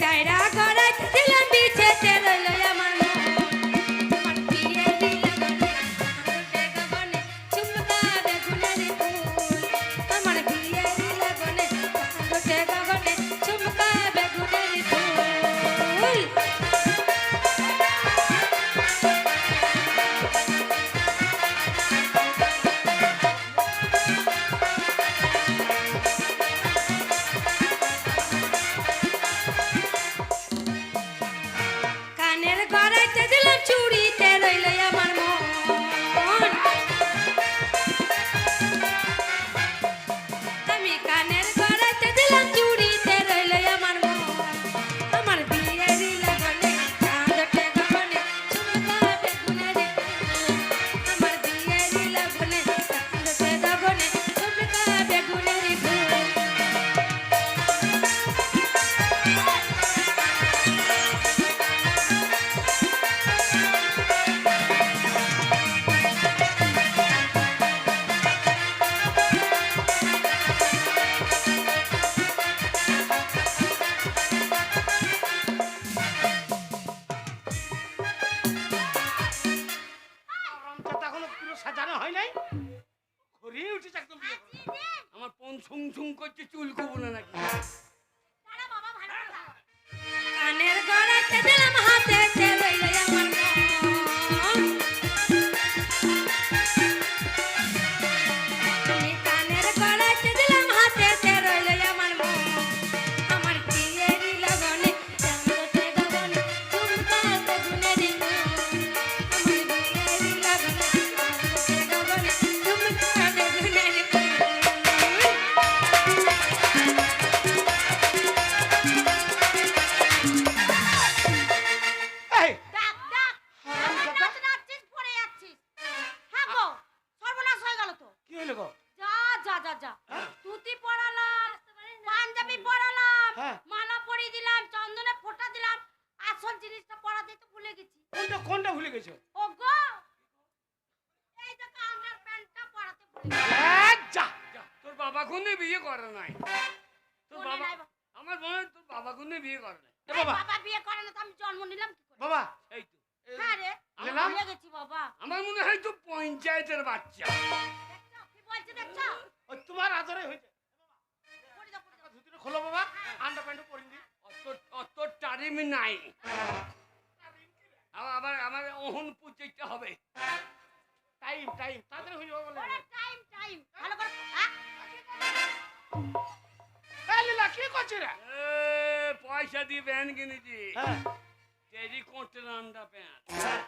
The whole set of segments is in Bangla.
তাইরা নিয়ে উঠেছে একদম। আমার পন ছুং ছুং করছে চুল কবো না নাকি যা, যা, যা, যা। হ্যাঁ? ধুতি পরালাম, পাঞ্জাবি পরালাম, হ্যাঁ। মালা পরিয়ে দিলাম, চন্দনে ফোঁটা দিলাম, আসল জিনিসটা পরাতে তো ভুলে গেছি। কোনটা কোনটা ভুলে গেছো ও গো, এই দেখো আমার প্যান্টটা পরাতে ভুলে গেছি। যা যা, তোর বাবা কোনে বিয়ে করে নাই তোর বাবা আমার হয় তোর বাবা কোনে বিয়ে করে নাই বাবা বাবা বিয়ে করে না তো আমি জন্ম নিলাম কি করে? বাবা এই তো হ্যাঁ রে, আমি ভুলে গেছি বাবা। আমার মনে হয় তো পঞ্চায়েতের বাচ্চা দেখছ, কি বলছে দেখছ? ওই তোমার আদরে হয়েছে। ধুতিটা খোলো বাবা। আন্ডার প্যান্টও পরিয়ে দিই অত অত টারিম নাই। আবার আবার আমার ওহন পুচেতে হবে। টাইম টাইম তাড়াতাড়ি হয়ে যাবে বলে। Time, time. ভালো করে, হ্যাঁ? লীলা কি করছিস রে? পয়সা দিয়ে প্যান্ট কিনেছি। হ্যাঁ। তেরি কোটের আন্ডা প্যান্ট। হ্যাঁ।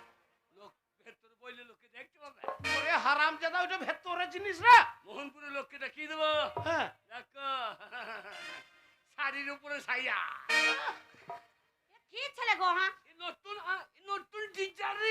লোক ভেতরে বইলে লোককে দেখতে পাবে। ওরে হারাম জাদা ওটা ভেতরের জিনিস রে। মোহনপুরের লোককে দেখিয়ে দেবো? হ্যাঁ। দেখো। শাড়ির উপরে সাইয়া কি ছেলে গো হ্যাঁ? নতুন নতুন টিচার রে।